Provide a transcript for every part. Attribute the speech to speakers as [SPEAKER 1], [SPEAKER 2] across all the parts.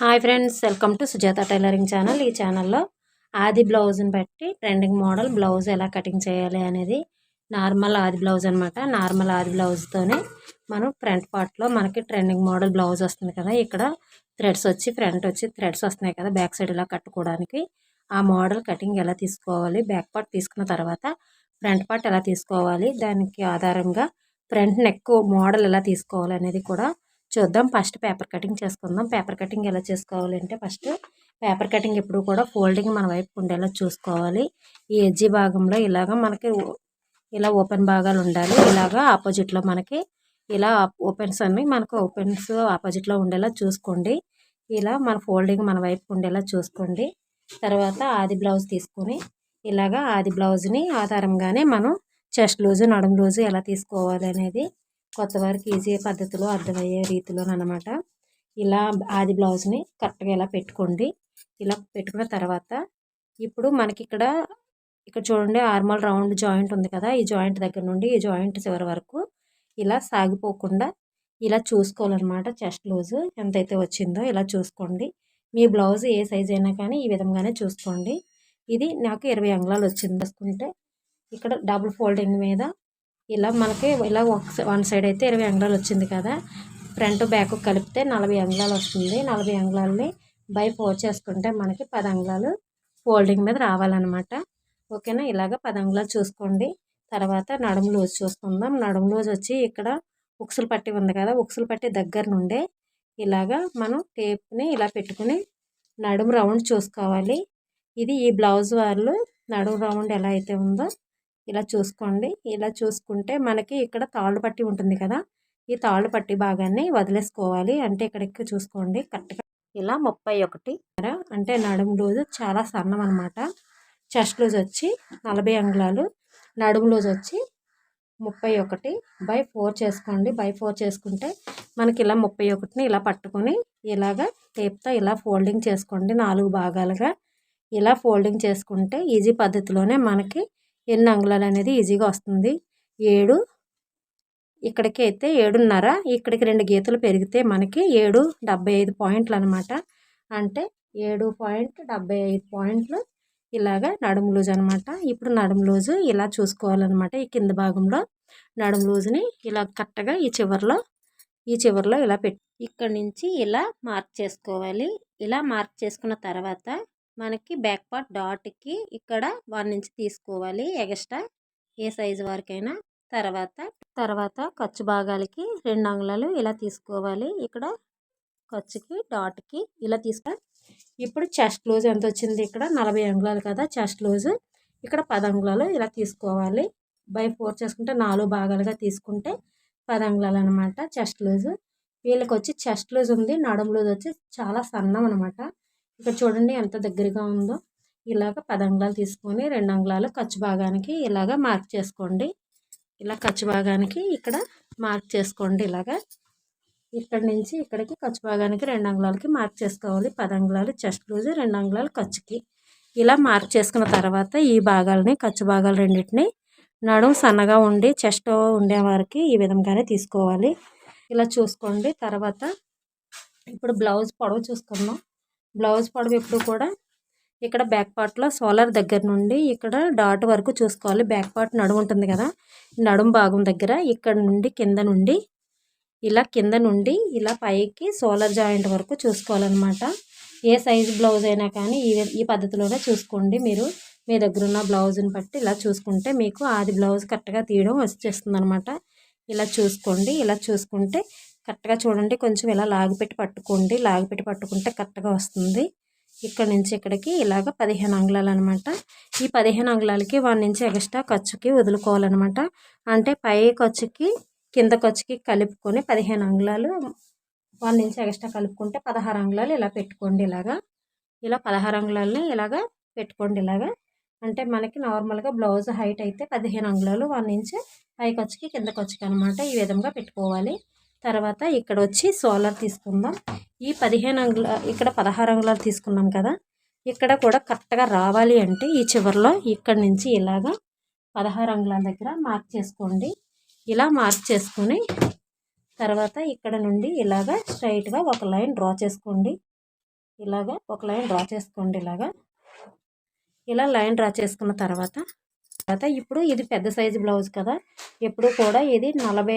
[SPEAKER 1] Hi friends welcome to Sujatha tailoring channel. ఈ ఛానల్లో ఆది బ్లౌజ్ని బట్టి ట్రెండింగ్ మోడల్ బ్లౌజ్ ఎలా కటింగ్ చేయాలి అనేది నార్మల్ ఆది బ్లౌజ్ అనమాట నార్మల్ ఆది బ్లౌజ్తోనే మనం ఫ్రంట్ పార్ట్లో మనకి ట్రెండింగ్ మోడల్ బ్లౌజ్ వస్తుంది కదా. ఇక్కడ థ్రెడ్స్ వచ్చి ఫ్రంట్ వచ్చి థ్రెడ్స్ వస్తున్నాయి కదా బ్యాక్ సైడ్ ఇలా కట్టుకోవడానికి. ఆ మోడల్ కటింగ్ ఎలా తీసుకోవాలి బ్యాక్ పార్ట్ తీసుకున్న తర్వాత ఫ్రంట్ పార్ట్ ఎలా తీసుకోవాలి దానికి ఆధారంగా ఫ్రంట్ నెక్ మోడల్ ఎలా తీసుకోవాలి అనేది కూడా చూద్దాం. ఫస్ట్ పేపర్ కటింగ్ చేసుకుందాం. పేపర్ కటింగ్ ఎలా చేసుకోవాలంటే ఫస్ట్ పేపర్ కటింగ్ ఎప్పుడు కూడా ఫోల్డింగ్ మన వైపు ఉండేలా చూసుకోవాలి. ఈ ఎజ్జి భాగంలో ఇలాగ మనకి ఇలా ఓపెన్ భాగాలు ఉండాలి. ఇలాగా ఆపోజిట్లో మనకి ఇలా ఓపెన్స్ అన్నీ మనకు ఓపెన్స్ ఆపోజిట్లో ఉండేలా చూసుకోండి. ఇలా మన ఫోల్డింగ్ మన వైపు ఉండేలా చూసుకోండి. తర్వాత ఆది బ్లౌజ్ తీసుకొని ఇలాగా ఆది బ్లౌజ్ని ఆధారంగానే మనం చెస్ట్ లూజు నడుము లూజు ఎలా తీసుకోవాలి అనేది కొత్త వారికి ఈజీ పద్ధతిలో అర్థమయ్యే రీతిలో అనమాట ఇలా ఆది బ్లౌజ్ని కరెక్ట్గా ఇలా పెట్టుకోండి. ఇలా పెట్టుకున్న తర్వాత ఇప్పుడు మనకి ఇక్కడ ఇక్కడ చూడండి ఆర్మల్ రౌండ్ జాయింట్ ఉంది కదా ఈ జాయింట్ దగ్గర నుండి ఈ జాయింట్ చివరి వరకు ఇలా సాగిపోకుండా ఇలా చూసుకోవాలన్నమాట చెస్ట్ లూజ్ ఎంతైతే వచ్చిందో ఇలా చూసుకోండి. మీ బ్లౌజ్ ఏ సైజ్ అయినా కానీ ఈ విధంగానే చూసుకోండి. ఇది నాకు ఇరవై అంగుళాలు వచ్చింది. వేసుకుంటే ఇక్కడ డబుల్ ఫోల్డింగ్ మీద ఇలా మనకి ఇలా ఒక వన్ సైడ్ అయితే ఇరవై అంగుళాలు వచ్చింది కదా. ఫ్రంట్ బ్యాక్ కలిపితే నలభై అంగుళాలు వస్తుంది. నలభై అంగుళాలని బై ఫోర్ చేసుకుంటే మనకి పది అంగుళాలు ఫోల్డింగ్ మీద రావాలన్నమాట. ఓకేనా? ఇలాగ పది అంగుళాలు చూసుకోండి. తర్వాత నడుము లూజ్ చూసుకుందాం. నడుము లూజ్ వచ్చి ఇక్కడ ఉక్సులు పట్టి ఉంది కదా. ఉక్సులు పట్టి దగ్గర నుండే ఇలాగా మనం టేప్ని ఇలా పెట్టుకుని నడుము రౌండ్ చూసుకోవాలి. ఇది ఈ బ్లౌజ్ వాళ్ళు నడుము రౌండ్ ఎలా అయితే ఉందో ఇలా చూసుకోండి. ఇలా చూసుకుంటే మనకి ఇక్కడ తాళ్ళు పట్టి ఉంటుంది కదా. ఈ తాళ్ళు పట్టి భాగాన్ని వదిలేసుకోవాలి. అంటే ఇక్కడ ఎక్కువ చూసుకోండి. కరెక్ట్గా ఇలా ముప్పై ఒకటి అంటే నడుము లూజు చాలా సన్నం అనమాట చెస్ట్ లూజ్ వచ్చి నలభై అంగుళాలు. నడుము లూజ్ వచ్చి ముప్పై ఒకటి బై ఫోర్ చేసుకోండి. బై ఫోర్ చేసుకుంటే మనకి ఇలా ముప్పై ఒకటిని ఇలా పట్టుకొని ఇలాగ టేప్తో ఇలా ఫోల్డింగ్ చేసుకోండి. నాలుగు భాగాలుగా. ఇలా ఫోల్డింగ్ చేసుకుంటే ఈజీ పద్ధతిలోనే మనకి ఎన్ని అంగుళాలు అనేది ఈజీగా వస్తుంది. ఏడు ఇక్కడికి అయితే ఏడున్నర ఇక్కడికి రెండు గీతలు పెరిగితే మనకి ఏడు డెబ్బై ఐదు పాయింట్లు అనమాట అంటే ఏడు పాయింట్ డెబ్బై ఐదు పాయింట్లు ఇలాగా నడుము లూజ్ అనమాట ఇప్పుడు నడుము లూజు ఇలా చూసుకోవాలన్నమాట ఈ కింద భాగంలో. నడుము లూజుని ఇలా కరెక్ట్గా ఈ చివరిలో ఈ చివరిలో ఇలా పెట్టి ఇక్కడ నుంచి ఇలా మార్క్ చేసుకోవాలి. ఇలా మార్క్ చేసుకున్న తర్వాత మనకి బ్యాక్ పార్ట్ డాట్కి ఇక్కడ వన్ ఇంచ్ తీసుకోవాలి ఎగస్ట్రా ఏ సైజు వరకైనా. తర్వాత తర్వాత ఖర్చు భాగాలకి రెండు అంగుళాలు ఇలా తీసుకోవాలి. ఇక్కడ ఖర్చుకి డాట్కి ఇలా తీసుకో. ఇప్పుడు చెస్ట్ లూజ్ ఎంత వచ్చింది? ఇక్కడ నలభై అంగుళాలు కదా చెస్ట్ లూజ్. ఇక్కడ పది అంగుళాలు ఇలా తీసుకోవాలి. బై ఫోర్ చేసుకుంటే నాలుగు భాగాలుగా తీసుకుంటే పది అంగుళాలు అనమాట చెస్ట్ లూజ్. వీళ్ళకి వచ్చి చెస్ట్ లూజ్ ఉంది నడుము లూజ్ వచ్చి చాలా సన్నం అనమాట ఇక్కడ చూడండి ఎంత దగ్గరగా ఉందో. ఇలాగ పది అంగుళాలు తీసుకొని రెండు అంగుళాలు ఖర్చు భాగానికి ఇలాగ మార్క్ చేసుకోండి. ఇలా ఖర్చు భాగానికి ఇక్కడ మార్క్ చేసుకోండి ఇలాగ. ఇక్కడ నుంచి ఇక్కడికి ఖర్చు భాగానికి రెండు అంగుళాలకి మార్క్ చేసుకోవాలి. పది అంగుళాలు చెస్ట్ లూజ్ రెండు అంగుళాలు ఖర్చుకి. ఇలా మార్క్ చేసుకున్న తర్వాత ఈ భాగాలని ఖర్చు భాగాలు రెండింటిని నడుము సన్నగా ఉండి చెస్ట్ ఉండే వారికి ఈ విధంగానే తీసుకోవాలి. ఇలా చూసుకోండి. తర్వాత ఇప్పుడు బ్లౌజ్ పొడవు చూసుకుందాం. బ్లౌజ్ పొడవు ఎప్పుడు కూడా ఇక్కడ బ్యాక్ పార్ట్లో సోలర్ దగ్గర నుండి ఇక్కడ డాట్ వరకు చూసుకోవాలి. బ్యాక్ పార్ట్ నడుము ఉంటుంది కదా నడుము భాగం దగ్గర ఇక్కడ నుండి కింద నుండి ఇలా కింద నుండి ఇలా పైకి సోలర్ జాయింట్ వరకు చూసుకోవాలన్నమాట. ఏ సైజు బ్లౌజ్ అయినా కానీ ఈ ఈ పద్ధతిలోనే చూసుకోండి మీరు. మీ దగ్గర ఉన్న బ్లౌజ్ని బట్టి ఇలా చూసుకుంటే మీకు ఆది బ్లౌజ్ కరెక్ట్గా తీయడం వచ్చేస్తుంది అనమాట ఇలా చూసుకోండి ఇలా చూసుకుంటే కరెక్ట్గా చూడండి. కొంచెం ఇలా లాగిపెట్టి పట్టుకోండి. లాగిపెట్టి పట్టుకుంటే కరెక్ట్గా వస్తుంది. ఇక్కడ నుంచి ఇక్కడికి ఇలాగ పదిహేను అంగుళాలు అనమాట ఈ పదిహేను అంగుళాలకి వన్ నుంచి ఎక్స్ట్రా ఖర్చుకి వదులుకోవాలన్నమాట అంటే పై ఖర్చుకి కింద ఖర్చుకి కలుపుకొని పదిహేను అంగుళాలు వన్ నుంచి ఎక్స్ట్రా కలుపుకుంటే పదహారు అంగుళాలు ఇలా పెట్టుకోండి ఇలాగా. ఇలా పదహారు అంగుళాలని ఇలాగా పెట్టుకోండి ఇలాగా. అంటే మనకి నార్మల్గా బ్లౌజ్ హైట్ అయితే పదిహేను అంగుళాలు వన్ ఇంచ్ పై ఖర్చుకి కింద ఖర్చుకి అనమాట ఈ విధంగా పెట్టుకోవాలి. తర్వాత ఇక్కడ వచ్చి సోలార్ తీసుకుందాం. ఈ పదిహేను అంగుల ఇక్కడ పదహారు అంగుళాలు తీసుకున్నాం కదా. ఇక్కడ కూడా కరెక్ట్గా రావాలి అంటే ఈ చివరిలో ఇక్కడ నుంచి ఇలాగా పదహారు అంగుళాల దగ్గర మార్క్ చేసుకోండి. ఇలా మార్క్ చేసుకొని తర్వాత ఇక్కడ నుండి ఇలాగా స్ట్రైట్గా ఒక లైన్ డ్రా చేసుకోండి. ఇలాగా ఒక లైన్ డ్రా చేసుకోండి ఇలాగా. ఇలా లైన్ డ్రా చేసుకున్న తర్వాత తర్వాత ఇప్పుడు ఇది పెద్ద సైజు బ్లౌజ్ కదా. ఎప్పుడు కూడా ఇది నలభై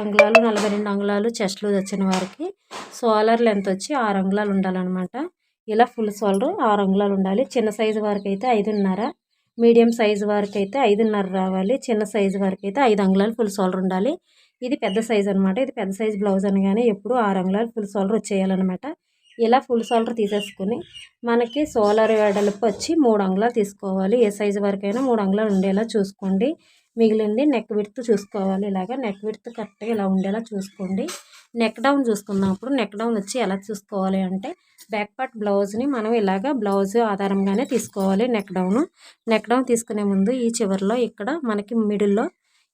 [SPEAKER 1] అంగుళాలు నలభై రెండు అంగుళాలు చెస్ట్లు వచ్చిన వారికి సోలర్ లెంత్ వచ్చి ఆరు అంగుళాలు ఉండాలన్నమాట. ఇలా ఫుల్ సోలర్ ఆరు అంగుళాలు ఉండాలి. చిన్న సైజు వారికి అయితే ఐదున్నర మీడియం సైజు వారికి అయితే ఐదున్నర రావాలి. చిన్న సైజు వారికి అయితే ఐదు అంగుళాలు ఫుల్ సోలర్ ఉండాలి. ఇది పెద్ద సైజు అనమాట ఇది పెద్ద సైజు బ్లౌజ్ అనగానే ఎప్పుడు ఆరు అంగుళాలు ఫుల్ సోలర్ వచ్చేయాలన్నమాట. ఇలా ఫుల్ సోలర్ తీసేసుకుని మనకి సోలర్ వెడల్పు వచ్చి మూడు అంగుళాలు తీసుకోవాలి. ఏ సైజు వరకైనా మూడు అంగుళాలు ఉండేలా చూసుకోండి. మిగిలింది నెక్ విడ్త్ చూసుకోవాలి. ఇలాగా నెక్ విడ్త్ కరెక్ట్గా ఇలా ఉండేలా చూసుకోండి. నెక్ డౌన్ చూసుకున్నప్పుడు నెక్ డౌన్ వచ్చి ఎలా చూసుకోవాలి అంటే బ్యాక్ పార్ట్ బ్లౌజ్ని మనం ఇలాగ బ్లౌజ్ ఆధారంగానే తీసుకోవాలి నెక్ డౌన్ నెక్ డౌన్ తీసుకునే ముందు ఈ చివరిలో ఇక్కడ మనకి మిడిల్లో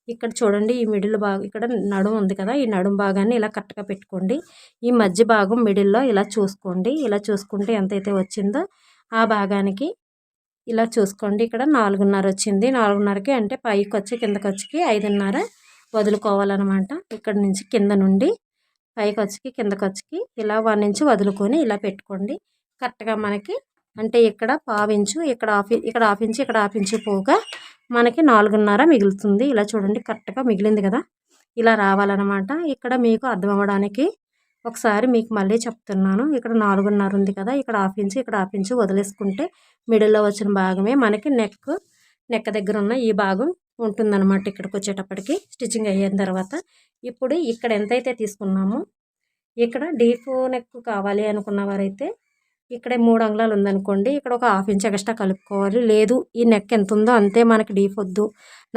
[SPEAKER 1] ఇక్కడ చూడండి ఈ మిడిల్ భాగం ఇక్కడ నడుము ఉంది కదా ఈ నడుము భాగాన్ని ఇలా కరెక్ట్గా పెట్టుకోండి. ఈ మధ్య భాగం మిడిల్లో ఇలా చూసుకోండి. ఇలా చూసుకుంటే ఎంతైతే వచ్చిందో ఆ భాగానికి ఇలా చూసుకోండి. ఇక్కడ నాలుగున్నర వచ్చింది. నాలుగున్నరకి అంటే పైకి వచ్చి కిందకి వచ్చి ఐదున్నర వదులుకోవాలన్నమాట. ఇక్కడ నుంచి కింద నుండి పైకి వచ్చి కిందకి వచ్చి ఇలా వన్ ఇంచు వదులుకొని ఇలా పెట్టుకోండి. కరెక్ట్గా మనకి అంటే ఇక్కడ పావించు ఇక్కడ ఆఫీ ఇక్కడ హాఫ్ ఇక్కడ హాఫ్ పోగా మనకి నాలుగున్నర మిగులుతుంది. ఇలా చూడండి కరెక్ట్గా మిగిలింది కదా. ఇలా రావాలన్నమాట. ఇక్కడ మీకు అర్థం అవ్వడానికి ఒకసారి మీకు మళ్ళీ చెప్తున్నాను. ఇక్కడ నాలుగున్నర ఉంది కదా ఇక్కడ హాఫ్ ఇంచు ఇక్కడ హాఫ్ ఇంచు వదిలేసుకుంటే మిడిల్లో వచ్చిన భాగమే మనకి నెక్ నెక్ దగ్గర ఉన్న ఈ భాగం ఉంటుందన్నమాట ఇక్కడికి వచ్చేటప్పటికి స్టిచ్చింగ్ అయిన తర్వాత. ఇప్పుడు ఇక్కడ ఎంతైతే తీసుకున్నామో ఇక్కడ డీప్ నెక్ కావాలి అనుకున్న వారైతే ఇక్కడ మూడు అంగుళాలు ఉందనుకోండి ఇక్కడ ఒక హాఫ్ ఇంచ్ ఎక్స్ట్రా కలుపుకోవాలి. లేదు ఈ నెక్ ఎంత ఉందో అంతే మనకి డీప్ వద్దు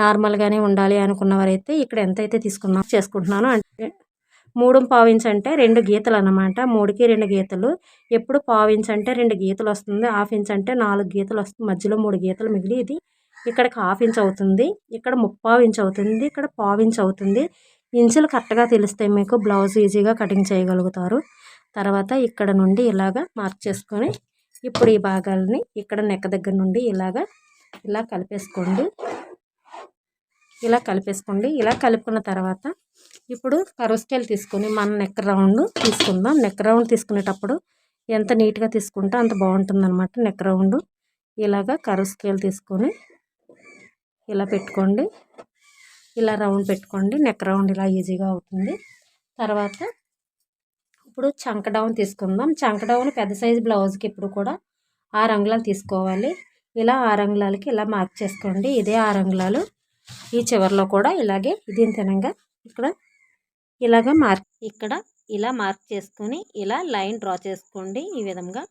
[SPEAKER 1] నార్మల్గానే ఉండాలి అనుకున్నవారైతే ఇక్కడ ఎంతైతే తీసుకున్నా చేసుకుంటున్నాను అంటే మూడు పావించ్ అంటే రెండు గీతలు అనమాట మూడుకి రెండు గీతలు. ఎప్పుడు పావించ్ అంటే రెండు గీతలు వస్తుంది హాఫ్ ఇంచ్ అంటే నాలుగు గీతలు వస్తుంది మధ్యలో మూడు గీతలు మిగిలి ఇది. ఇక్కడికి హాఫ్ ఇంచ్ అవుతుంది ఇక్కడ ముప్పావు ఇంచ్ అవుతుంది ఇక్కడ పావు ఇంచ్ అవుతుంది. ఇంచులు కరెక్ట్గా తెలిస్తే మీకు బ్లౌజ్ ఈజీగా కటింగ్ చేయగలుగుతారు. తర్వాత ఇక్కడ నుండి ఇలాగా మార్క్ చేసుకొని ఇప్పుడు ఈ భాగాలని ఇక్కడ నెక్క దగ్గర నుండి ఇలాగా ఇలా కలిపేసుకోండి. ఇలా కలిపేసుకోండి. ఇలా కలుపుకున్న తర్వాత ఇప్పుడు కరువు స్కేల్ తీసుకొని మన నెక్ రౌండ్ తీసుకుందాం. నెక్ రౌండ్ తీసుకునేటప్పుడు ఎంత నీట్గా తీసుకుంటే అంత బాగుంటుంది అనమాట నెక్ రౌండ్. ఇలాగా కరువు స్కేల్ తీసుకొని ఇలా పెట్టుకోండి. ఇలా రౌండ్ పెట్టుకోండి. నెక్ రౌండ్ ఇలా ఈజీగా అవుతుంది. తర్వాత ఇప్పుడు చంక డౌన్ తీసుకుందాం. చంక డౌన్ పెద్ద సైజు బ్లౌజ్కి ఇప్పుడు కూడా ఆరు అంగుళాలు తీసుకోవాలి. ఇలా ఆరు అంగుళాలకి ఇలా మార్క్ చేసుకోండి. ఇదే ఆరు అంగుళాలు. ఈ చివరిలో కూడా ఇలాగే ఇది తినంగా ఇక్కడ ఇలాగ మార్క్ ఇక్కడ ఇలా మార్క్ చేసుకొని ఇలా లైన్ డ్రా చేసుకోండి. ఈ విధంగా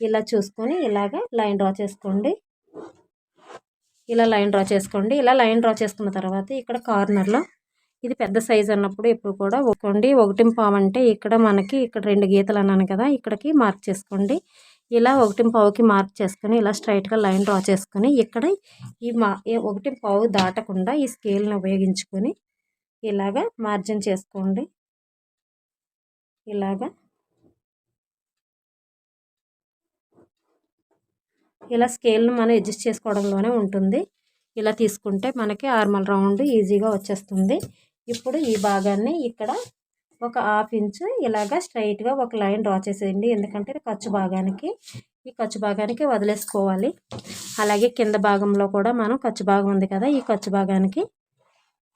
[SPEAKER 1] ఇలా చూసుకొని ఇలాగ లైన్ డ్రా చేసుకోండి. ఇలా లైన్ డ్రా చేసుకోండి. ఇలా లైన్ డ్రా చేసుకున్న తర్వాత ఇక్కడ కార్నర్లో ఇది పెద్ద సైజ్ అన్నప్పుడు ఎప్పుడు కూడా ఒకండి ఒకటి పావు అంటే ఇక్కడ మనకి ఇక్కడ రెండు గీతలు అన్నాను కదా ఇక్కడికి మార్క్ చేసుకోండి. ఇలా ఒకటి పావుకి మార్క్ చేసుకొని ఇలా స్ట్రైట్గా లైన్ డ్రా చేసుకొని ఇక్కడ ఈ మా ఒకటి పావు దాటకుండా ఈ స్కేల్ని ఉపయోగించుకొని ఇలాగా మార్జిన్ చేసుకోండి. ఇలాగా. ఇలా స్కేల్ను మనం అడ్జస్ట్ చేసుకోవడంలోనే ఉంటుంది. ఇలా తీసుకుంటే మనకి ఆర్మల్ రౌండ్ ఈజీగా వచ్చేస్తుంది. ఇప్పుడు ఈ భాగాన్ని ఇక్కడ ఒక హాఫ్ ఇంచు ఇలాగా స్ట్రైట్గా ఒక లైన్ డ్రా చేసేయండి. ఎందుకంటే ఖర్చు భాగానికి ఈ ఖర్చు భాగానికి వదిలేసుకోవాలి. అలాగే కింద భాగంలో కూడా మనం ఖర్చు భాగం ఉంది కదా ఈ ఖర్చు భాగానికి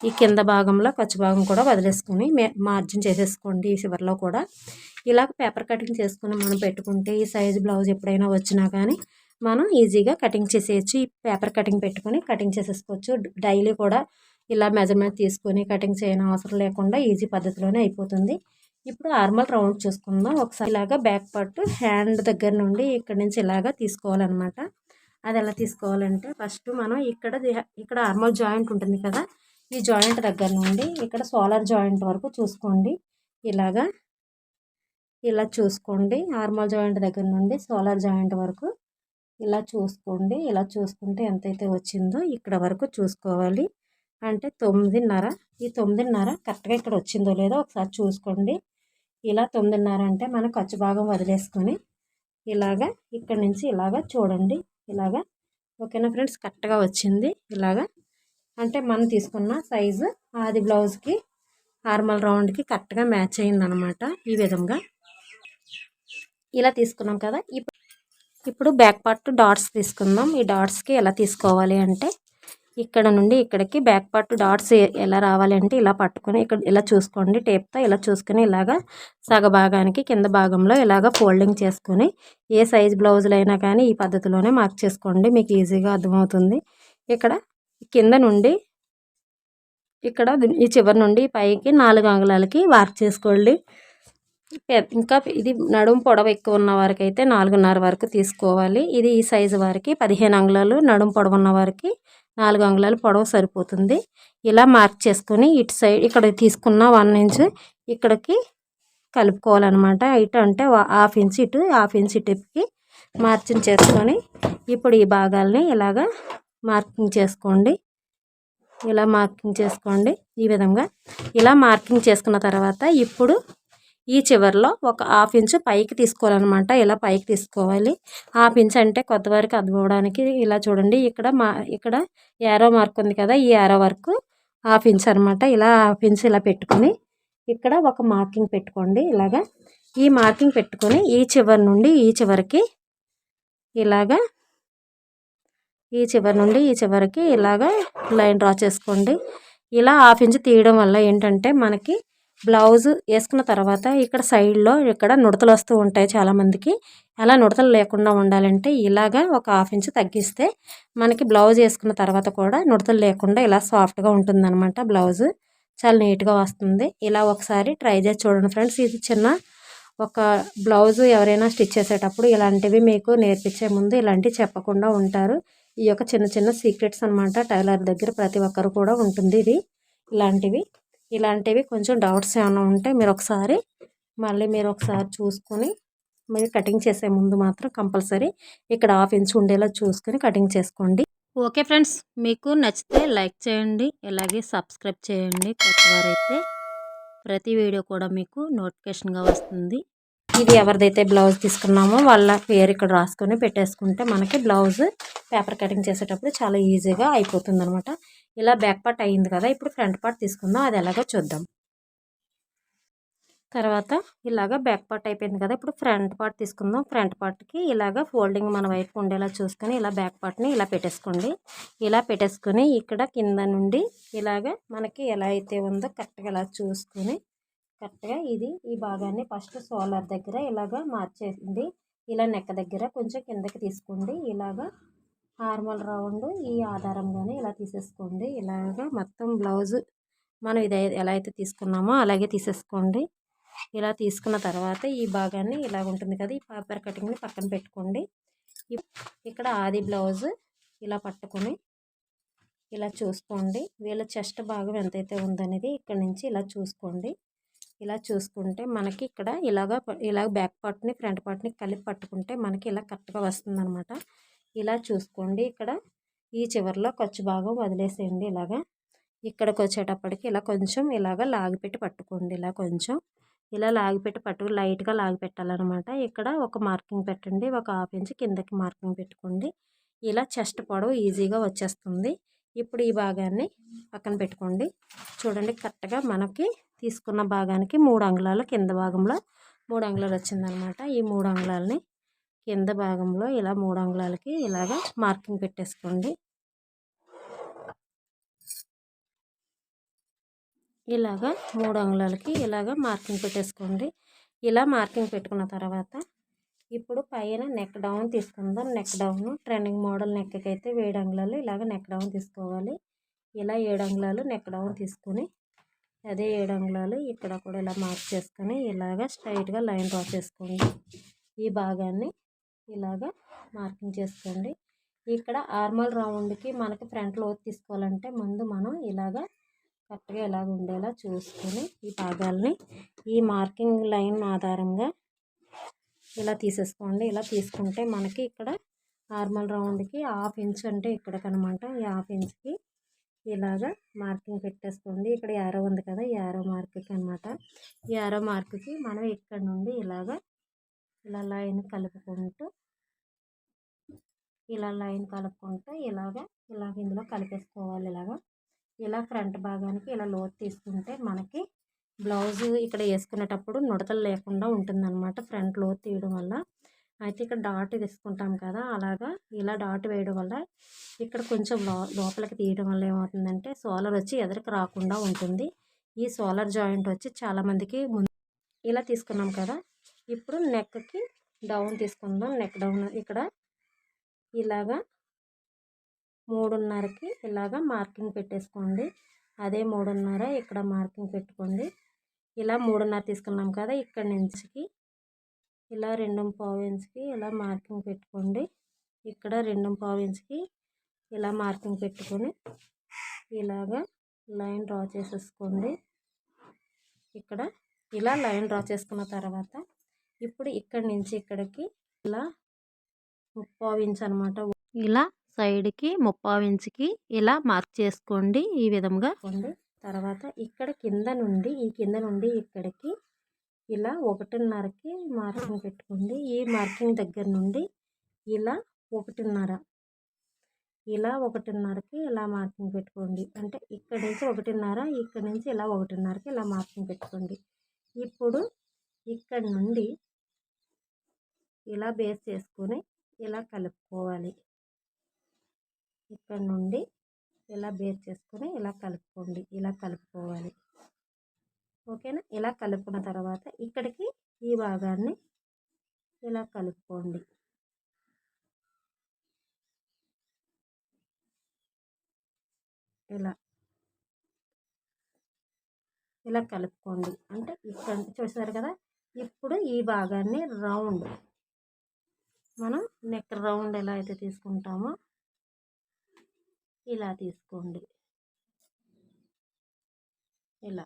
[SPEAKER 1] ఈ కింద భాగంలో ఖర్చు భాగం కూడా వదిలేసుకొని మార్జిన్ చేసేసుకోండి ఈ చివరిలో కూడా. ఇలా పేపర్ కటింగ్ చేసుకుని మనం పెట్టుకుంటే ఈ సైజు బ్లౌజ్ ఎప్పుడైనా వచ్చినా కానీ మనం ఈజీగా కటింగ్ చేసేయచ్చు. ఈ పేపర్ కటింగ్ పెట్టుకొని కటింగ్ చేసేసుకోవచ్చు. డైలీ కూడా ఇలా మెజర్మెంట్ తీసుకొని కటింగ్ చేయని అవసరం లేకుండా ఈజీ పద్ధతిలోనే అయిపోతుంది. ఇప్పుడు నార్మల్ రౌండ్ చూసుకుందాం. ఒకసారి ఇలాగా బ్యాక్ పార్ట్ హ్యాండ్ దగ్గర నుండి ఇక్కడ నుంచి ఇలాగా తీసుకోవాలన్నమాట. అది ఎలా తీసుకోవాలంటే ఫస్ట్ మనం ఇక్కడ ఇక్కడ ఆర్మల్ జాయింట్ ఉంటుంది కదా ఈ జాయింట్ దగ్గర నుండి ఇక్కడ సోలార్ జాయింట్ వరకు చూసుకోండి. ఇలాగా ఇలా చూసుకోండి. ఆర్మల్ జాయింట్ దగ్గర నుండి సోలార్ జాయింట్ వరకు ఇలా చూసుకోండి. ఇలా చూసుకుంటే ఎంతైతే వచ్చిందో ఇక్కడ వరకు చూసుకోవాలి. అంటే తొమ్మిదిన్నర. ఈ తొమ్మిదిన్నర కరెక్ట్గా ఇక్కడ వచ్చిందో లేదో ఒకసారి చూసుకోండి. ఇలా తొమ్మిదిన్నర అంటే మనం ఖర్చు భాగం వదిలేసుకొని ఇలాగా ఇక్కడ నుంచి ఇలాగా చూడండి. ఇలాగా ఓకేనా ఫ్రెండ్స్? కరెక్ట్గా వచ్చింది. ఇలాగా అంటే మనం తీసుకున్న సైజు ఆది బ్లౌజ్కి నార్మల్ రౌండ్కి కరెక్ట్గా మ్యాచ్ అయిందనమాట ఈ విధంగా. ఇలా తీసుకున్నాం కదా. ఇప్పుడు ఇప్పుడు బ్యాక్ పార్ట్ డాట్స్ తీసుకుందాం. ఈ డాట్స్కి ఎలా తీసుకోవాలి అంటే ఇక్కడ నుండి ఇక్కడికి బ్యాక్ పార్ట్ డాట్స్ ఎలా రావాలి అంటే ఇలా పట్టుకొని ఇక్కడ ఇలా చూసుకోండి. టేప్తో ఇలా చూసుకొని ఇలాగా సగ భాగానికి కింద భాగంలో ఇలాగ ఫోల్డింగ్ చేసుకొని ఏ సైజ్ బ్లౌజులు అయినా కానీ ఈ పద్ధతిలోనే మార్క్ చేసుకోండి. మీకు ఈజీగా అర్థమవుతుంది. ఇక్కడ కింద నుండి ఇక్కడ ఈ చివరి నుండి పైకి నాలుగు అంగుళాలకి మార్క్ చేసుకోండి. ఇంకా ఇది నడుము పొడవు ఎక్కువ ఉన్న వారికి అయితే నాలుగున్నర వరకు తీసుకోవాలి. ఇది ఈ సైజు వారికి పదిహేను అంగుళాలు నడుము పొడవు ఉన్న వారికి నాలుగు అంగుళాలు పొడవు సరిపోతుంది. ఇలా మార్క్ చేసుకొని ఇటు సైడ్ ఇక్కడ తీసుకున్న వన్ ఇంచ్ ఇక్కడికి కలుపుకోవాలన్నమాట. ఇటు అంటే హాఫ్ ఇంచ్ ఇటు హాఫ్ ఇంచ్ ఇటుకి మార్చింగ్ చేసుకొని ఇప్పుడు ఈ భాగాల్ని ఇలాగా మార్కింగ్ చేసుకోండి. ఇలా మార్కింగ్ చేసుకోండి. ఈ విధంగా ఇలా మార్కింగ్ చేసుకున్న తర్వాత ఇప్పుడు ఈ చివరిలో ఒక హాఫ్ ఇంచు పైకి తీసుకోవాలన్నమాట. ఇలా పైకి తీసుకోవాలి? హాఫ్ ఇంచ్ అంటే కొత్త వరకు అవ్వడానికి ఇలా చూడండి. ఇక్కడ మా ఇక్కడ ఏరో మార్క్ ఉంది కదా ఈ ఏరో వరకు హాఫ్ ఇంచ్ అనమాట ఇలా హాఫ్ ఇంచ్ ఇలా పెట్టుకొని ఇక్కడ ఒక మార్కింగ్ పెట్టుకోండి. ఇలాగా ఈ మార్కింగ్ పెట్టుకొని ఈ చివరి నుండి ఈ చివరికి ఇలాగా ఈ చివరి నుండి ఈ చివరికి ఇలాగా లైన్ డ్రా చేసుకోండి. ఇలా హాఫ్ ఇంచ్ తీయడం వల్ల ఏంటంటే మనకి బ్లౌజ్ వేసుకున్న తర్వాత ఇక్కడ సైడ్లో ఇక్కడ నుడతలు వస్తూ ఉంటాయి చాలామందికి అలా నుడతలు లేకుండా ఉండాలంటే ఇలాగా ఒక హాఫ్ ఇంచ్ తగ్గిస్తే మనకి బ్లౌజ్ వేసుకున్న తర్వాత కూడా నుడతలు లేకుండా ఇలా సాఫ్ట్గా ఉంటుందన్నమాట బ్లౌజ్. చాలా నీట్గా వస్తుంది. ఇలా ఒకసారి ట్రై చేసి చూడండి ఫ్రెండ్స్. ఇది చిన్న ఒక బ్లౌజ్ ఎవరైనా స్టిచ్ చేసేటప్పుడు ఇలాంటివి మీకు నేర్పించే ముందు ఇలాంటివి చెప్పకుండా ఉంటారు. ఈ యొక్క చిన్న చిన్న సీక్రెట్స్ అనమాట టైలర్ దగ్గర ప్రతి ఒక్కరు కూడా ఉంటుంది ఇది. ఇలాంటివి ఇలాంటివి కొంచెం డౌట్స్ ఏమైనా ఉంటే మీరు ఒకసారి మళ్ళీ మీరు ఒకసారి చూసుకొని మీరు కటింగ్ చేసే ముందు మాత్రం కంపల్సరీ ఇక్కడ హాఫ్ ఇంచ్ ఉండేలా చూసుకొని కటింగ్ చేసుకోండి. ఓకే ఫ్రెండ్స్ మీకు నచ్చితే లైక్ చేయండి అలాగే సబ్స్క్రైబ్ చేయండి. కొత్తవారైతే ప్రతి వీడియో కూడా మీకు నోటిఫికేషన్గా వస్తుంది. ఇది ఎవరిదైతే బ్లౌజ్ తీసుకున్నామో వాళ్ళ పేరు ఇక్కడ రాసుకొని పెట్టేసుకుంటే మనకి బ్లౌజ్ పేపర్ కటింగ్ చేసేటప్పుడు చాలా ఈజీగా అయిపోతుంది అనమాట ఇలా బ్యాక్ పార్ట్ అయ్యింది కదా ఇప్పుడు ఫ్రంట్ పార్ట్ తీసుకుందాం అది ఎలాగో చూద్దాం. తర్వాత ఇలాగ బ్యాక్ పార్ట్ అయిపోయింది కదా ఇప్పుడు ఫ్రంట్ పార్ట్ తీసుకుందాం. ఫ్రంట్ పార్ట్కి ఇలాగ ఫోల్డింగ్ మన వైపు ఉండేలా చూసుకొని ఇలా బ్యాక్ పార్ట్ని ఇలా పెట్టేసుకోండి. ఇలా పెట్టేసుకొని ఇక్కడ కింద నుండి ఇలాగ మనకి ఎలా అయితే ఉందో కరెక్ట్గా ఇలా చూసుకొని కరెక్ట్గా ఇది ఈ భాగాన్ని ఫస్ట్ సోలార్ దగ్గర ఇలాగ మార్చేసింది ఇలా నెక్క దగ్గర కొంచెం కిందకి తీసుకోండి. ఇలాగా నార్మల్ రౌండ్ ఈ ఆధారంగానే ఇలా తీసేసుకోండి. ఇలాగ మొత్తం బ్లౌజ్ మనం ఇది ఎలా అయితే తీసుకున్నామో అలాగే తీసేసుకోండి. ఇలా తీసుకున్న తర్వాత ఈ భాగాన్ని ఇలా ఉంటుంది కదా ఈ పేపర్ కటింగ్ని పక్కన పెట్టుకోండి. ఇక్కడ ఆది బ్లౌజ్ ఇలా పట్టుకొని ఇలా చూసుకోండి. వీళ్ళ చెస్ట్ భాగం ఎంతైతే ఉందనేది ఇక్కడ నుంచి ఇలా చూసుకోండి. ఇలా చూసుకుంటే మనకి ఇక్కడ ఇలాగ ఇలాగ బ్యాక్ పార్ట్ని ఫ్రంట్ పార్ట్ని కలిపి పట్టుకుంటే మనకి ఇలా కరెక్ట్గా వస్తుందన్నమాట. ఇలా చూసుకోండి. ఇక్కడ ఈ చివరిలో ఖర్చు భాగం వదిలేసేయండి ఇలాగా. ఇక్కడికి వచ్చేటప్పటికి ఇలా కొంచెం ఇలాగ లాగిపెట్టి పట్టుకోండి. ఇలా కొంచెం ఇలా లాగిపెట్టి పట్టు లైట్గా లాగి పెట్టాలన్నమాట ఇక్కడ ఒక మార్కింగ్ పెట్టండి. ఒక హాఫ్ ఇంచ్ కిందకి మార్కింగ్ పెట్టుకోండి. ఇలా చెస్ట్ పొడవు ఈజీగా వచ్చేస్తుంది. ఇప్పుడు ఈ భాగాన్ని పక్కన పెట్టుకోండి. చూడండి కరెక్ట్గా మనకి తీసుకున్న భాగానికి మూడు అంగుళాలు కింద భాగంలో మూడు అంగుళాలు వచ్చిందనమాట ఈ మూడు అంగుళాలని కింద భాగంలో ఇలా మూడు అంగుళాలకి ఇలాగ మార్కింగ్ పెట్టేసుకోండి. ఇలాగా మూడు అంగుళాలకి ఇలాగ మార్కింగ్ పెట్టేసుకోండి. ఇలా మార్కింగ్ పెట్టుకున్న తర్వాత ఇప్పుడు పైన నెక్ డౌన్ తీసుకుందాం. నెక్ డౌన్ ట్రెండింగ్ మోడల్ నెక్కి అయితే ఏడు అంగుళాలు ఇలాగ నెక్ డౌన్ తీసుకోవాలి. ఇలా ఏడు అంగుళాలు నెక్ డౌన్ తీసుకొని అదే ఏడు అంగుళాలు ఇక్కడ కూడా ఇలా మార్క్ చేసుకొని ఇలాగ స్ట్రైట్గా లైన్ డ్రా చేసుకోండి. ఈ భాగాన్ని ఇలాగ మార్కింగ్ చేసుకోండి. ఇక్కడ ఆర్మల్ రౌండ్కి మనకి ఫ్రంట్ లోతు తీసుకోవాలంటే ముందు మనం ఇలాగ కరెక్ట్గా ఇలాగ ఉండేలా చూసుకొని ఈ భాగాల్ని ఈ మార్కింగ్ లైన్ ఆధారంగా ఇలా తీసేసుకోండి. ఇలా తీసుకుంటే మనకి ఇక్కడ నార్మల్ రౌండ్కి హాఫ్ ఇంచ్ అంటే ఇక్కడికనమాట. ఈ హాఫ్ ఇంచ్కి ఇలాగా మార్కింగ్ పెట్టేసుకోండి. ఇక్కడ యారో ఉంది కదా ఈ యారో మార్క్కి అనమాట. ఈ యారో మార్క్కి మనం ఇక్కడ నుండి ఇలాగా ఇలా లైన్ కలుపుకుంటూ ఇలా లైన్ కలుపుకుంటూ ఇలాగ ఇలాగ ఇందులో కలిపేసుకోవాలి ఇలాగ. ఇలా ఫ్రంట్ భాగానికి ఇలా లోతు తీసుకుంటే మనకి బ్లౌజ్ ఇక్కడ వేసుకునేటప్పుడు నుడతలు లేకుండా ఉంటుందన్నమాట ఫ్రంట్లో తీయడం వల్ల. అయితే ఇక్కడ డాట్ తీసుకుంటాం కదా అలాగా ఇలా డాట్ వేయడం వల్ల ఇక్కడ కొంచెం లో లోపలికి తీయడం వల్ల ఏమవుతుందంటే సోలర్ వచ్చి ఎదురుకు రాకుండా ఉంటుంది. ఈ సోలర్ జాయింట్ వచ్చి చాలామందికి ఇలా తీసుకున్నాం కదా ఇప్పుడు నెక్కి డౌన్ తీసుకుందాం. నెక్ డౌన్ ఇక్కడ ఇలాగా మూడున్నరకి ఇలాగా మార్కింగ్ పెట్టేసుకోండి. అదే మూడున్నర ఇక్కడ మార్కింగ్ పెట్టుకోండి. ఇలా మూడున్నర తీసుకున్నాం కదా ఇక్కడ నుంచి ఇలా రెండు పావు ఇంచుకి ఇలా మార్కింగ్ పెట్టుకోండి. ఇక్కడ రెండు పావు ఇంచుకి ఇలా మార్కింగ్ పెట్టుకొని ఇలాగా లైన్ డ్రా చేసేసుకోండి. ఇక్కడ ఇలా లైన్ డ్రా చేసుకున్న తర్వాత ఇప్పుడు ఇక్కడి నుంచి ఇక్కడికి ఇలా ముప్పావు ఇంచ్ అనమాట ఇలా సైడ్కి ముప్పావు ఇంచుకి ఇలా మార్క్ చేసుకోండి ఈ విధంగా తర్వాత ఇక్కడ కింద నుండి ఈ కింద నుండి ఇక్కడికి ఇలా ఒకటిన్నరకి మార్కింగ్ పెట్టుకోండి. ఈ మార్కింగ్ దగ్గర నుండి ఇలా ఒకటిన్నర ఇలా ఒకటిన్నరకి ఇలా మార్కింగ్ పెట్టుకోండి. అంటే ఇక్కడ నుంచి ఒకటిన్నర ఇక్కడ నుంచి ఇలా ఒకటిన్నరకి ఇలా మార్కింగ్ పెట్టుకోండి. ఇప్పుడు ఇక్కడ నుండి ఇలా బేస్ చేసుకొని ఇలా కలుపుకోవాలి. ఇక్కడ నుండి ఇలా బేస్ చేసుకొని ఇలా కలుపుకోండి. ఇలా కలుపుకోవాలి. ఓకేనా? ఇలా కలుపుకున్న తర్వాత ఇక్కడికి ఈ భాగాన్ని ఇలా కలుపుకోండి. ఇలా. ఇలా కలుపుకోండి. అంటే ఇక్కడ చూసారు కదా? ఇప్పుడు ఈ భాగాన్ని రౌండ్. మనం నెక్ రౌండ్ ఎలా అయితే తీసుకుంటామో ఇలా తీసుకోండి. ఇలా.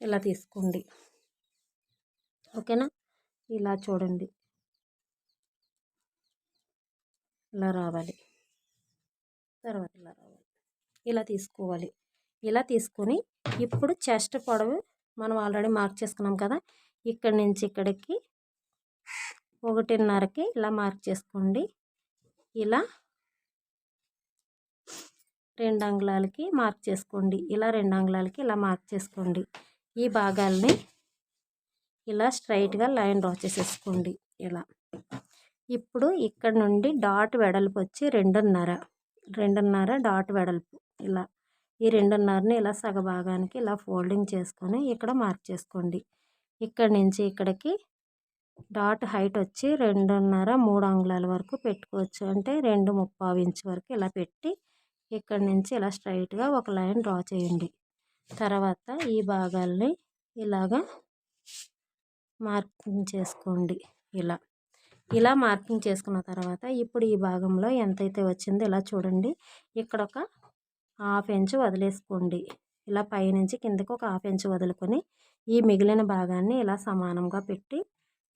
[SPEAKER 1] ఇలా తీసుకోండి. ఓకేనా? ఇలా చూడండి. ఇలా రావాలి. తర్వాత ఇలా రావాలి. ఇలా తీసుకోవాలి. ఇలా తీసుకొని ఇప్పుడు చెస్ట్ పొడవు మనం ఆల్రెడీ మార్క్ చేసుకున్నాం కదా ఇక్కడి నుంచి ఇక్కడికి ఒకటిన్నరకి ఇలా మార్క్ చేసుకోండి. ఇలా రెండు అంగుళాలకి మార్క్ చేసుకోండి. ఇలా రెండు అంగుళాలకి ఇలా మార్క్ చేసుకోండి. ఈ భాగాల్ని ఇలా స్ట్రైట్గా లైన్ డ్రా చేసేసుకోండి. ఇలా. ఇప్పుడు ఇక్కడ నుండి డాట్ వెడల్పు వచ్చి రెండున్నర. రెండున్నర డాట్ వెడల్పు. ఇలా. ఈ రెండున్నరని ఇలా సగ భాగానికి ఇలా ఫోల్డింగ్ చేసుకొని ఇక్కడ మార్క్ చేసుకోండి. ఇక్కడ నుంచి ఇక్కడికి డాట్ హైట్ వచ్చి రెండున్నర మూడు అంగుళాల వరకు పెట్టుకోవచ్చు. అంటే రెండు ముప్పావు ఇంచు వరకు ఇలా పెట్టి ఇక్కడ నుంచి ఇలా స్ట్రైట్గా ఒక లైన్ డ్రా చేయండి. తర్వాత ఈ భాగాల్ని ఇలాగా మార్కింగ్ చేసుకోండి. ఇలా ఇలా మార్కింగ్ చేసుకున్న తర్వాత ఇప్పుడు ఈ భాగంలో ఎంతైతే వచ్చిందో ఇలా చూడండి. ఇక్కడ ఒక హాఫ్ ఇంచ్ వదిలేసుకోండి. ఇలా పైనుంచి కిందకి ఒక హాఫ్ ఇంచ్ వదులుకొని ఈ మిగిలిన భాగాన్ని ఇలా సమానంగా పెట్టి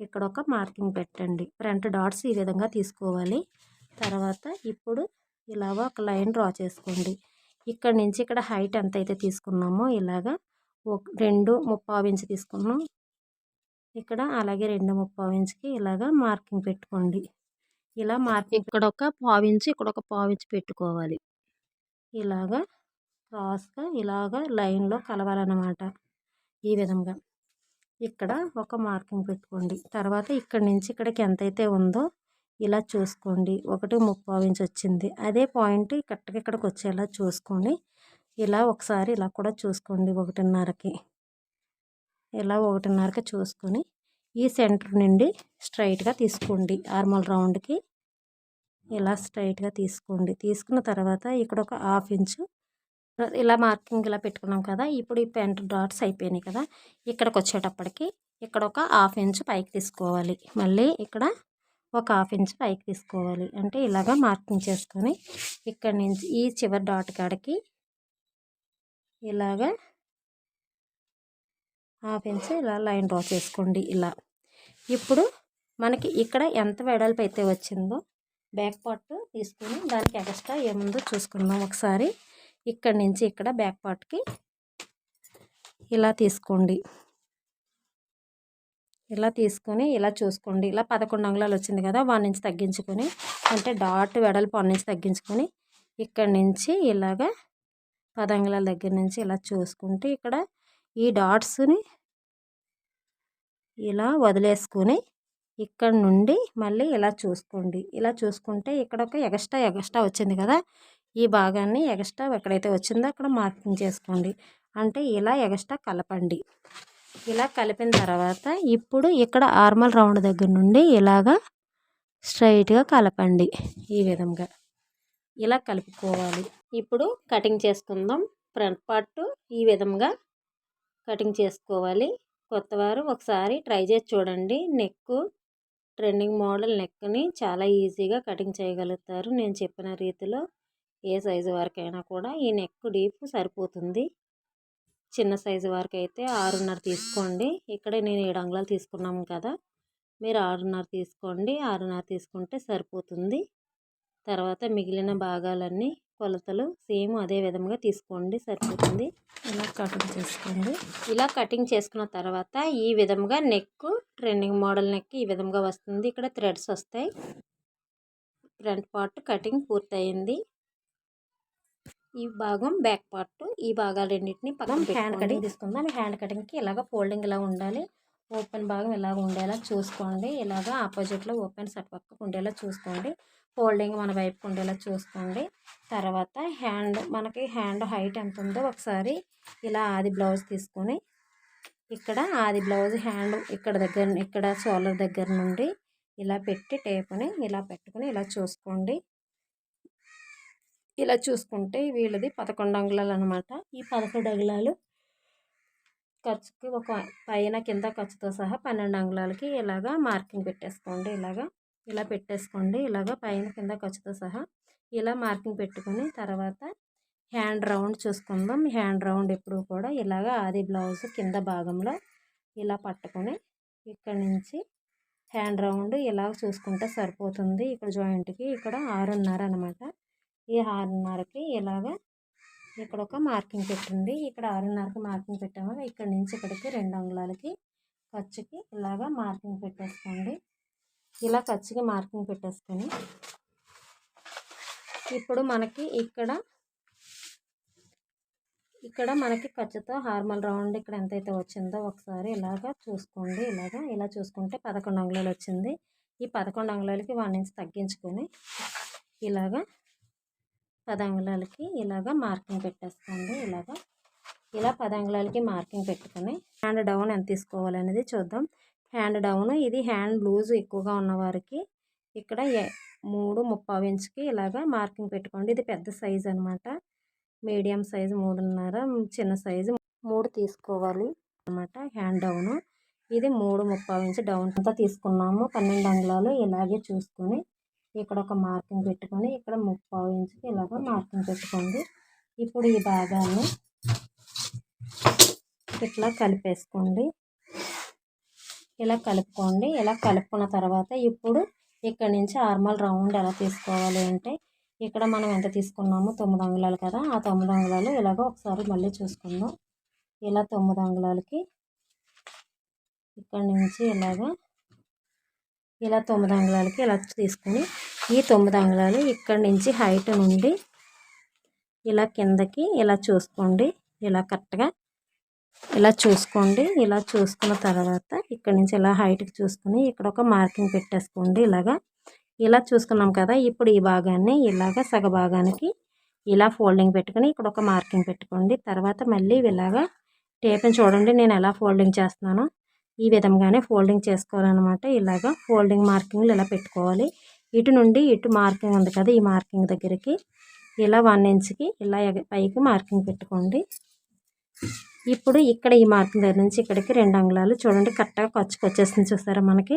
[SPEAKER 1] ఇక్కడ ఒక మార్కింగ్ పెట్టండి. ఫ్రంట్ డాట్స్ ఈ విధంగా తీసుకోవాలి. తర్వాత ఇప్పుడు ఇలాగ ఒక లైన్ డ్రా చేసుకోండి. ఇక్కడ నుంచి ఇక్కడ హైట్ ఎంత అయితే తీసుకున్నామో ఇలాగా ఒక రెండు ముప్పావు ఇంచు తీసుకున్నాం. ఇక్కడ అలాగే రెండు ముప్పావు ఇంచ్కి ఇలాగా మార్కింగ్ పెట్టుకోండి. ఇలా మార్కింగ్ ఇక్కడ ఒక పావు ఇంచు ఇక్కడ ఒక పావు ఇంచు పెట్టుకోవాలి. ఇలాగా క్రాస్గా ఇలాగ లైన్లో కలవాలన్నమాట. ఈ విధంగా. ఇక్కడ ఒక మార్కింగ్ పెట్టుకోండి. తర్వాత ఇక్కడ నుంచి ఇక్కడికి ఎంతైతే ఉందో ఇలా చూసుకోండి. ఒకటి ముప్పై ఇంచ్ వచ్చింది. అదే పాయింట్ కరెక్ట్గా ఇక్కడికి వచ్చేలా చూసుకోండి ఇలా ఒకసారి ఇలా కూడా చూసుకోండి ఒకటిన్నరకి. ఇలా ఒకటిన్నరకి చూసుకొని ఈ సెంటర్ నుండి స్ట్రైట్గా తీసుకోండి. ఆర్మల్ రౌండ్కి ఇలా స్ట్రైట్గా తీసుకోండి. తీసుకున్న తర్వాత ఇక్కడ ఒక హాఫ్ ఇంచు ఇలా మార్కింగ్ ఇలా పెట్టుకున్నాం కదా! ఇప్పుడు ఈ పెంట్ డాట్స్ అయిపోయినాయి కదా! ఇక్కడికి వచ్చేటప్పటికి ఇక్కడ ఒక హాఫ్ ఇంచ్ పైకి తీసుకోవాలి. మళ్ళీ ఇక్కడ ఒక హాఫ్ ఇంచ్ పైకి తీసుకోవాలి. అంటే ఇలాగ మార్కింగ్ చేసుకొని ఇక్కడ నుంచి ఈ చివరి డాట్ కాడికి ఇలాగ హాఫ్ ఇంచ్ ఇలా లైన్ డ్రా చేసుకోండి. ఇలా. ఇప్పుడు మనకి ఇక్కడ ఎంత వెడల్పు అయితే వచ్చిందో బ్యాక్ పార్ట్ తీసుకొని దానికి ఎక్స్ట్రా ఏముందో చూసుకుందాం ఒకసారి. ఇక్కడ నుంచి ఇక్కడ బ్యాక్ పార్ట్కి ఇలా తీసుకోండి. ఇలా తీసుకొని ఇలా చూసుకోండి. ఇలా పదకొండు అంగుళాలు వచ్చింది కదా వన్ నుంచి తగ్గించుకొని అంటే డాట్ వెడల్పు వన్ నుంచి తగ్గించుకొని ఇక్కడ నుంచి ఇలాగా పది అంగుళాల దగ్గర నుంచి ఇలా చూసుకుంటే ఇక్కడ ఈ డాట్స్ని ఇలా వదిలేసుకొని ఇక్కడ నుండి మళ్ళీ ఇలా చూసుకోండి. ఇలా చూసుకుంటే ఇక్కడ ఒక ఎగస్ట్రా ఎగస్ట్రా వచ్చింది కదా? ఈ భాగాన్ని ఎగస్ట్రా ఎక్కడైతే వచ్చిందో అక్కడ మార్కింగ్ చేసుకోండి. అంటే ఇలా ఎగస్ట్రా కలపండి. ఇలా కలిపిన తర్వాత ఇప్పుడు ఇక్కడ ఆర్మల్ రౌండ్ దగ్గర నుండి ఇలాగా స్ట్రైట్గా కలపండి ఈ విధంగా. ఇలా కలుపుకోవాలి. ఇప్పుడు కటింగ్ చేసుకుందాం. ఫ్రంట్ పార్ట్ ఈ విధంగా కటింగ్ చేసుకోవాలి. కొత్తవారు ఒకసారి ట్రై చేసి చూడండి. నెక్ ట్రెండింగ్ మోడల్ నెక్ని చాలా ఈజీగా కటింగ్ చేయగలుగుతారు. నేను చెప్పిన రీతిలో ఏ సైజు వరకైనా కూడా ఈ నెక్ డీప్ సరిపోతుంది. చిన్న సైజు వరకు అయితే ఆరున్నర తీసుకోండి. ఇక్కడ నేను ఏడు అంగుళాలు తీసుకున్నాము కదా మీరు ఆరున్నర తీసుకోండి. ఆరున్నర తీసుకుంటే సరిపోతుంది. తర్వాత మిగిలిన భాగాలన్నీ కొలతలు సేమ్ అదే విధంగా తీసుకోండి సరిపోతుంది. ఇలా కటింగ్ చేసుకోండి. ఇలా కటింగ్ చేసుకున్న తర్వాత ఈ విధంగా నెక్ ట్రెండింగ్ మోడల్ నెక్ ఈ విధంగా వస్తుంది. ఇక్కడ థ్రెడ్స్ వస్తాయి. ఫ్రంట్ పార్ట్ కటింగ్ పూర్తయింది. ఈ భాగం బ్యాక్ పార్ట్ ఈ భాగాలు రెండింటిని పక్కన హ్యాండ్ కటింగ్ తీసుకుందాం. హ్యాండ్ కటింగ్కి ఇలాగ ఫోల్డింగ్ ఇలా ఉండాలి. ఓపెన్ భాగం ఇలాగ ఉండేలా చూసుకోండి. ఇలాగ ఆపోజిట్లో ఓపెన్ సట్ పక్కకు ఉండేలా చూసుకోండి. ఫోల్డింగ్ మన వైపుకు ఉండేలా చూసుకోండి. తర్వాత హ్యాండ్ మనకి హ్యాండ్ హైట్ ఎంత ఉందో ఒకసారి ఇలా ఆది బ్లౌజ్ తీసుకొని ఇక్కడ ఆది బ్లౌజ్ హ్యాండ్ ఇక్కడ దగ్గర ఇక్కడ షోల్డర్ దగ్గర నుండి ఇలా పెట్టి టేప్ని ఇలా పెట్టుకుని ఇలా చూసుకోండి. ఇలా చూసుకుంటే వీళ్ళది పదకొండు అంగుళాలు అనమాట ఈ పదకొండు అంగుళాలు ఖర్చుకి ఒక పైన కింద ఖర్చుతో సహా పన్నెండు అంగుళాలకి ఇలాగా మార్కింగ్ పెట్టేసుకోండి ఇలాగా. ఇలా పెట్టేసుకోండి. ఇలాగ పైన కింద ఖర్చుతో సహా ఇలా మార్కింగ్ పెట్టుకొని తర్వాత హ్యాండ్ రౌండ్ చూసుకుందాం. హ్యాండ్ రౌండ్ ఎప్పుడు కూడా ఇలాగ ఆది బ్లౌజ్ కింద భాగంలో ఇలా పట్టుకొని ఇక్కడ నుంచి హ్యాండ్ రౌండ్ ఇలా చూసుకుంటే సరిపోతుంది. ఇక్కడ జాయింట్కి ఇక్కడ ఆరున్నర అనమాట. ఈ ఆరున్నరకి ఇలాగ ఇక్కడ ఒక మార్కింగ్ పెట్టండి. ఇక్కడ ఆరున్నరకి మార్కింగ్ పెట్టాము? ఇక్కడ నుంచి ఇక్కడికి రెండు అంగుళాలకి ఖర్చుకి ఇలాగ మార్కింగ్ పెట్టేసుకోండి. ఇలా ఖర్చుకి మార్కింగ్ పెట్టేసుకొని ఇప్పుడు మనకి ఇక్కడ ఇక్కడ మనకి ఖర్చుతో హార్మల్ రౌండ్ ఇక్కడ ఎంతైతే వచ్చిందో ఒకసారి ఇలాగ చూసుకోండి. ఇలాగ ఇలా చూసుకుంటే పదకొండు అంగుళాలు వచ్చింది. ఈ పదకొండు అంగుళాలకి వన్ ఇంచ్ తగ్గించుకొని ఇలాగా పది అంగుళాలకి ఇలాగ మార్కింగ్ పెట్టేసుకోండి. ఇలాగ ఇలా పది అంగుళాలకి మార్కింగ్ పెట్టుకొని హ్యాండ్ డౌన్ ఎంత తీసుకోవాలనేది చూద్దాం. Hand down. ఇది హ్యాండ్ లూజ్ ఎక్కువగా ఉన్నవారికి ఇక్కడ మూడు ముప్పావు ఇంచుకి ఇలాగ మార్కింగ్ పెట్టుకోండి. ఇది పెద్ద సైజు అనమాట మీడియం సైజు మూడున్నర చిన్న సైజు మూడు తీసుకోవాలి అనమాట హ్యాండ్ డౌన్. ఇది మూడు ముప్పావు ఇంచు డౌన్ అంతా తీసుకున్నాము. పన్నెండు అంగుళాలు ఇలాగే చూసుకొని ఇక్కడ ఒక మార్కింగ్ పెట్టుకొని ఇక్కడ ముప్పావు ఇంచుకి ఇలాగ మార్కింగ్ పెట్టుకోండి. ఇప్పుడు ఈ భాగాన్ని ఇట్లా కలిపేసుకోండి. ఇలా కలుపుకోండి. ఇలా కలుపుకున్న తర్వాత ఇప్పుడు ఇక్కడ నుంచి ఆర్మల్ రౌండ్ ఎలా తీసుకోవాలి అంటే ఇక్కడ మనం ఎంత తీసుకున్నామో తొమ్మిది అంగుళాలు కదా ఆ తొమ్మిది అంగుళాలు ఇలాగ ఒకసారి మళ్ళీ చూసుకుందాం. ఇలా తొమ్మిది అంగుళాలకి ఇక్కడ నుంచి ఇలాగా ఇలా తొమ్మిది అంగుళాలకి ఇలా తీసుకుని ఈ తొమ్మిది అంగుళాలు ఇక్కడ నుంచి హైట్ నుండి ఇలా కిందకి ఇలా చూసుకోండి. ఇలా కరెక్ట్గా ఇలా చూసుకోండి. ఇలా చూసుకున్న తర్వాత ఇక్కడ నుంచి ఇలా హైట్కి చూసుకుని ఇక్కడ ఒక మార్కింగ్ పెట్టేసుకోండి ఇలాగా. ఇలా చూసుకున్నాం కదా ఇప్పుడు ఈ భాగాన్ని ఇలాగ సగ భాగానికి ఇలా ఫోల్డింగ్ పెట్టుకుని ఇక్కడ ఒక మార్కింగ్ పెట్టుకోండి. తర్వాత మళ్ళీ ఇలాగా టేప్ని చూడండి నేను ఎలా ఫోల్డింగ్ చేస్తున్నానో. ఈ విధంగానే ఫోల్డింగ్ చేసుకోవాలన్నమాట. ఇలాగ ఫోల్డింగ్ మార్కింగ్లు ఇలా పెట్టుకోవాలి. ఇటు నుండి ఇటు మార్కింగ్ ఉంది కదా ఈ మార్కింగ్ దగ్గరికి. ఇలా వన్ ఇంచ్కి ఇలా పైకి మార్కింగ్ పెట్టుకోండి. ఇప్పుడు ఇక్కడ ఈ మార్కింగ్ దగ్గర నుంచి ఇక్కడికి రెండు అంగుళాలు చూడండి కరెక్ట్గా ఖర్చుకు వచ్చేసింది చూసారా మనకి?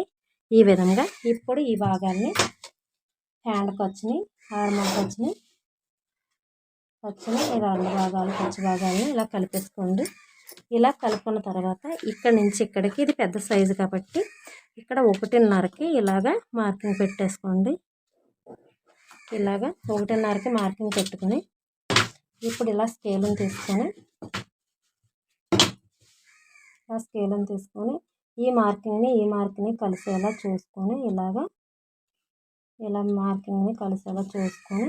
[SPEAKER 1] ఈ విధంగా ఇప్పుడు ఈ భాగాన్ని హ్యాండ్ ఖర్చుని హార్మోన్ ఖర్చుని ఖర్చుని ఈ రెండు భాగాలు ఖర్చు భాగాలను ఇలా కలిపేసుకోండి. ఇలా కలుపుకున్న తర్వాత ఇక్కడ నుంచి ఇక్కడికి ఇది పెద్ద సైజు కాబట్టి ఇక్కడ ఒకటిన్నరకి ఇలాగా మార్కింగ్ పెట్టేసుకోండి. ఇలాగా ఒకటిన్నరకి మార్కింగ్ పెట్టుకొని ఇప్పుడు ఇలా స్కేల్ని తీసుకొని ఆ తీసుకొని ఈ మార్కింగ్ని ఈ మార్కింగ్ని కలిసేలా చూసుకొని ఇలాగా ఇలా మార్కింగ్ని కలిసేలా చూసుకొని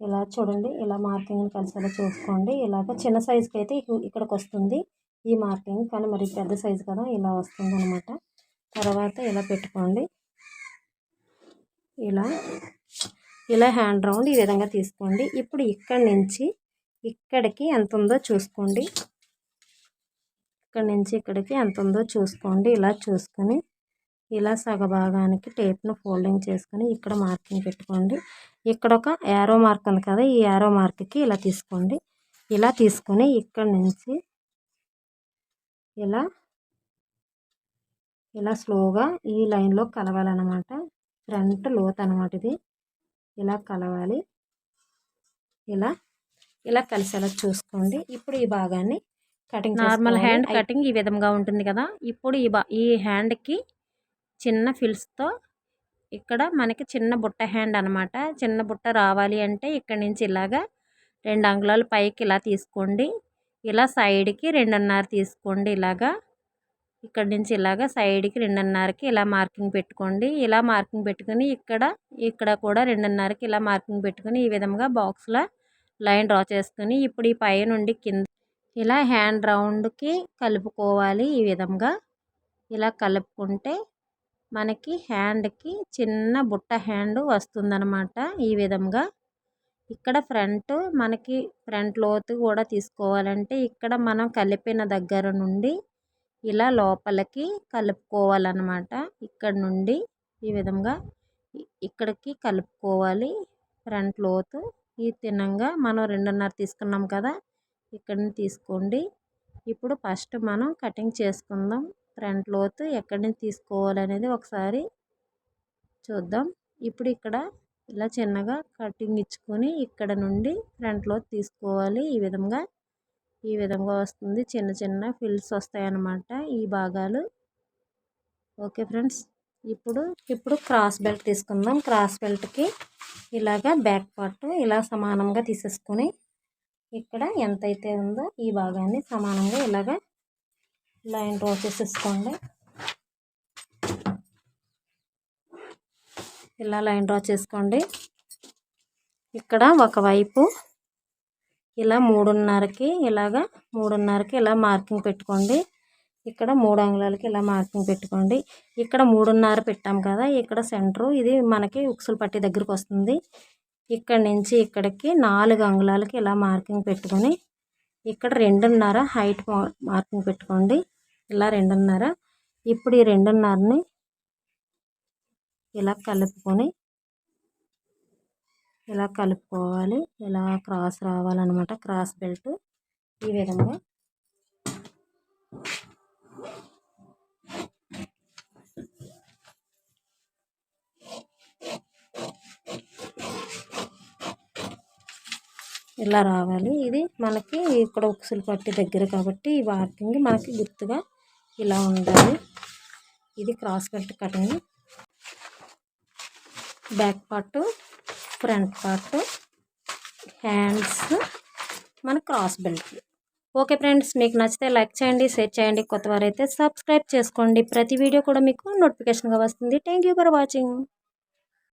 [SPEAKER 2] ఇలా చూడండి ఇలా మార్కింగ్ని కలిసేలా చూసుకోండి. ఇలాగ చిన్న సైజుకి అయితే ఇక్కడికి వస్తుంది ఈ మార్కింగ్ కానీ మరి పెద్ద సైజు కదా ఇలా వస్తుంది అనమాట తర్వాత ఇలా పెట్టుకోండి. ఇలా ఇలా హ్యాండ్ రౌండ్ ఈ విధంగా తీసుకోండి. ఇప్పుడు ఇక్కడి నుంచి ఇక్కడికి ఎంత ఉందో చూసుకోండి. ఇక్కడ నుంచి ఇక్కడికి ఎంత ఉందో చూసుకోండి. ఇలా చూసుకొని ఇలా సగభాగానికి టేప్ను ఫోల్డింగ్ చేసుకొని ఇక్కడ మార్కింగ్ పెట్టుకోండి. ఇక్కడ ఒక యారో మార్క్ ఉంది కదా ఈ యారో మార్క్కి ఇలా తీసుకోండి. ఇలా తీసుకొని ఇక్కడ నుంచి ఇలా ఇలా స్లోగా ఈ లైన్లో కలవాలన్నమాట. ఫ్రంట్ లోత్ అనమాట ఇది. ఇలా కలవాలి. ఇలా ఇలా కలిసేలా చూసుకోండి. ఇప్పుడు ఈ భాగాన్ని కటింగ్
[SPEAKER 1] నార్మల్ హ్యాండ్ కటింగ్ ఈ విధంగా ఉంటుంది కదా. ఇప్పుడు ఈ బా ఈ హ్యాండ్కి చిన్న ఫిల్స్తో ఇక్కడ మనకి చిన్న బుట్ట హ్యాండ్ అనమాట చిన్న బుట్ట రావాలి అంటే ఇక్కడ నుంచి ఇలాగా రెండు అంగుళాలు పైకి ఇలా తీసుకోండి. ఇలా సైడ్కి రెండున్నర తీసుకోండి ఇలాగా. ఇక్కడ నుంచి ఇలాగా సైడ్కి రెండున్నరకి ఇలా మార్కింగ్ పెట్టుకోండి. ఇలా మార్కింగ్ పెట్టుకుని ఇక్కడ ఇక్కడ కూడా రెండున్నరకి ఇలా మార్కింగ్ పెట్టుకుని ఈ విధంగా బాక్స్లో లైన్ డ్రా చేసుకుని ఇప్పుడు ఈ పై నుండి కింద ఇలా హ్యాండ్ రౌండ్కి కలుపుకోవాలి ఈ విధంగా. ఇలా కలుపుకుంటే మనకి హ్యాండ్కి చిన్న బుట్ట హ్యాండ్ వస్తుందన్నమాట ఈ విధంగా. ఇక్కడ ఫ్రంట్ మనకి ఫ్రంట్ లోతు కూడా తీసుకోవాలంటే ఇక్కడ మనం కలిపిన దగ్గర నుండి ఇలా లోపలికి కలుపుకోవాలన్నమాట. ఇక్కడ నుండి ఈ విధంగా ఇక్కడికి కలుపుకోవాలి. ఫ్రంట్ లోతు ఈ తినంగా మనం రెండున్నర తీసుకున్నాం కదా ఇక్కడిని తీసుకోండి. ఇప్పుడు ఫస్ట్ మనం కటింగ్ చేసుకుందాం. ఫ్రంట్ లోతు ఎక్కడి నుంచి తీసుకోవాలనేది ఒకసారి చూద్దాం. ఇప్పుడు ఇక్కడ ఇలా చిన్నగా కటింగ్ ఇచ్చుకొని ఇక్కడ నుండి ఫ్రంట్ లోతు తీసుకోవాలి. ఈ విధంగా ఈ విధంగా వస్తుంది. చిన్న చిన్న ఫిల్స్ వస్తాయి అన్నమాట ఈ భాగాలు. Okay friends. ఇప్పుడు ఇప్పుడు క్రాస్ బెల్ట్ తీసుకుందాం. క్రాస్ బెల్ట్కి ఇలాగా బ్యాక్ పార్ట్ ఇలా సమానంగా తీసేసుకొని ఇక్కడ ఎంతైతే ఉందో ఈ భాగాన్ని సమానంగా ఇలాగా లైన్ డ్రా చేసేసుకోండి. ఇలా లైన్ డ్రా చేసుకోండి. ఇక్కడ ఒకవైపు ఇలా మూడున్నరకి ఇలాగ మూడున్నరకి ఇలా మార్కింగ్ పెట్టుకోండి. ఇక్కడ మూడు అంగుళాలకి ఇలా మార్కింగ్ పెట్టుకోండి. ఇక్కడ మూడున్నర పెట్టాం కదా ఇక్కడ సెంటరు ఇది మనకి ఉక్సులు పట్టి దగ్గరికి వస్తుంది. ఇక్కడ నుంచి ఇక్కడికి నాలుగు అంగుళాలకి ఇలా మార్కింగ్ పెట్టుకొని ఇక్కడ రెండున్నర హైట్ మార్కింగ్ పెట్టుకోండి. ఇలా రెండున్నర. ఇప్పుడు ఈ రెండున్నరని ఇలా కలుపుకొని ఇలా కలుపుకోవాలి. ఇలా క్రాస్ రావాలన్నమాట. క్రాస్ బెల్ట్ ఈ విధంగా. ఇలా రావాలి. ఇది మనకి ఇక్కడ ఉక్సులు పట్టి దగ్గర కాబట్టి ఈ వాకింగ్ మనకి గుర్తుగా ఇలా ఉండాలి. ఇది cross belt cutting. Back part front part hands మన క్రాస్ బెల్ట్. ఓకే ఫ్రెండ్స్ మీకు నచ్చితే లైక్ చేయండి షేర్ చేయండి కొత్త వారైతే సబ్స్క్రైబ్ చేసుకోండి. ప్రతి వీడియో కూడా మీకు నోటిఫికేషన్గా వస్తుంది. Thank you for watching.